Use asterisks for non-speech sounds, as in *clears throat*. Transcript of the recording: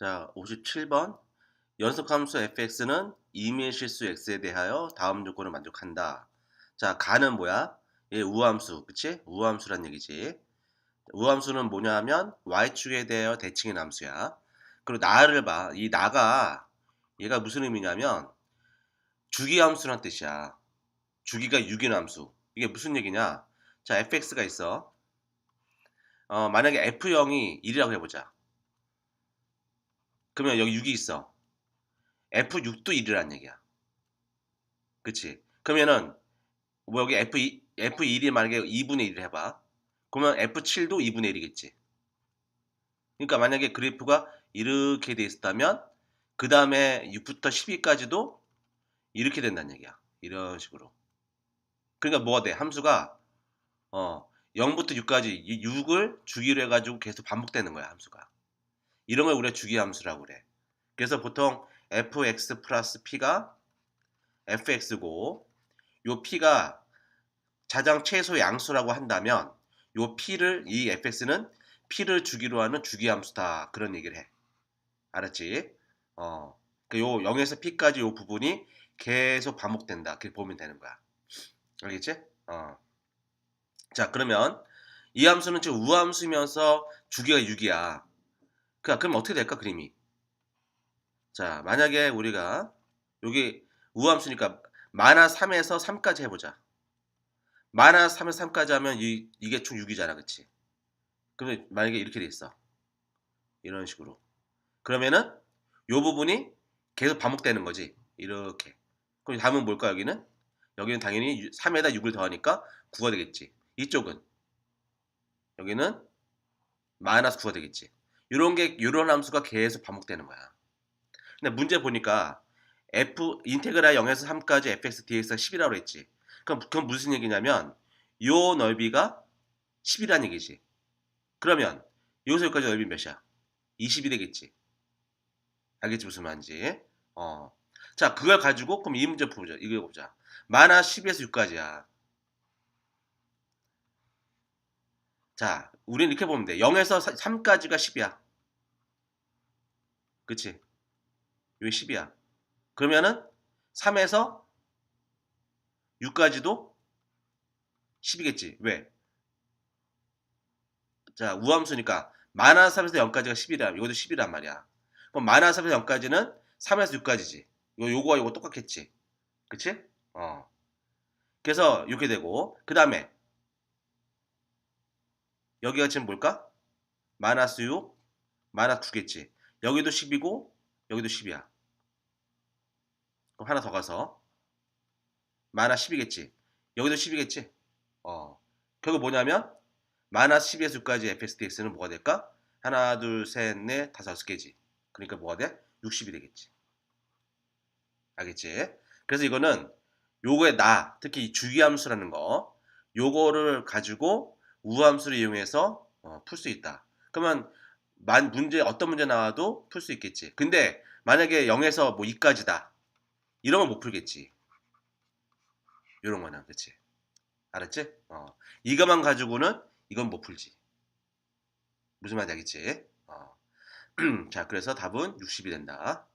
자, 57번. 연속함수 fx는 이미의 실수 x에 대하여 다음 조건을 만족한다. 자, 가는 뭐야? 얘 우함수, 그치? 우함수란 얘기지. 우함수는 뭐냐 하면 y축에 대하여 대칭의 함수야. 그리고 나를 봐. 이 나가 얘가 무슨 의미냐면 주기함수란 뜻이야. 주기가 6인 함수. 이게 무슨 얘기냐? 자, fx가 있어. 어, 만약에 f0이 1이라고 해보자. 그러면 여기 6이 있어. F6도 1이란 얘기야. 그치? 그러면은 뭐 여기 F2, F1이 만약에 2분의 1을 해봐. 그러면 F7도 2분의 1이겠지. 그러니까 만약에 그래프가 이렇게 돼 있었다면 그 다음에 6부터 12까지도 이렇게 된다는 얘기야. 이런 식으로. 그러니까 뭐가 돼? 함수가 어 0부터 6까지 6을 주기로 해가지고 계속 반복되는 거야 함수가. 이런 걸 우리가 주기함수라고 그래. 그래서 보통 fx 플러스 p가 fx고 요 p가 가장 최소 양수라고 한다면 요 p를 이 fx는 p를 주기로 하는 주기함수다 그런 얘기를 해. 알았지? 어. 그요 0에서 p까지 요 부분이 계속 반복된다. 그렇게 보면 되는 거야. 알겠지? 어. 자, 그러면 이 함수는 지금 우함수면서 주기가 6이야. 그 그럼 어떻게 될까 그림이? 자 만약에 우리가 여기 우함수니까 마나 3에서 3까지 해보자. 마나 3에서 3까지 하면 이, 이게 총 6이잖아, 그치? 그러면 만약에 이렇게 돼 있어. 이런 식으로. 그러면은 요 부분이 계속 반복되는 거지. 이렇게. 그럼 다음은 뭘까 여기는? 여기는 당연히 3에다 6을 더하니까 9가 되겠지. 이쪽은 여기는 마이너스 9가 되겠지. 이런 게 이런 함수가 계속 반복되는 거야. 근데 문제 보니까 f 인테그랄 0에서 3까지 fx dx가 10이라고 했지. 그럼 그건 무슨 얘기냐면 요 넓이가 10이라는 얘기지. 그러면 여기서 여기까지 넓이 몇이야? 20이 되겠지. 알겠지 무슨 말인지. 어. 자 그걸 가지고 그럼 이 문제 보자. 이거 보자. 마나 10에서 6까지야. 자, 우리는 이렇게 보면 돼. 0에서 3까지가 10이야. 그치? 여기 10이야. 그러면은 3에서 6까지도 10이겠지. 왜? 자, 우함수니까 마이너스 3에서 0까지가 10이라. 이것도 10이란 말이야. 그럼 마이너스 3에서 0까지는 3에서 6까지지. 요 요거와 요거 똑같겠지. 그치? 어. 그래서 이렇게 되고 그 다음에 여기가 지금 뭘까? 마이너스 6, 마이너스 9겠지. 여기도 10이고 여기도 10이야. 그럼 하나 더 가서 마이너스 10이겠지. 여기도 10이겠지. 어. 결국 뭐냐면 마이너스 12에서 6까지 fxdx는 뭐가 될까? 하나, 둘, 셋, 넷, 다섯 개지. 그러니까 뭐가 돼? 60이 되겠지. 알겠지? 그래서 이거는 요거의 나, 특히 이 주기함수라는 거, 요거를 가지고 우함수를 이용해서 어, 풀 수 있다. 그러면 만 문제 어떤 문제 나와도 풀 수 있겠지. 근데 만약에 0에서 뭐 2까지다. 이러면 못 풀겠지. 이런 거는 그렇지. 알았지? 어. 이거만 가지고는 이건 못 풀지. 무슨 말인지 알겠지? 어. *clears throat* 자, 그래서 답은 60이 된다.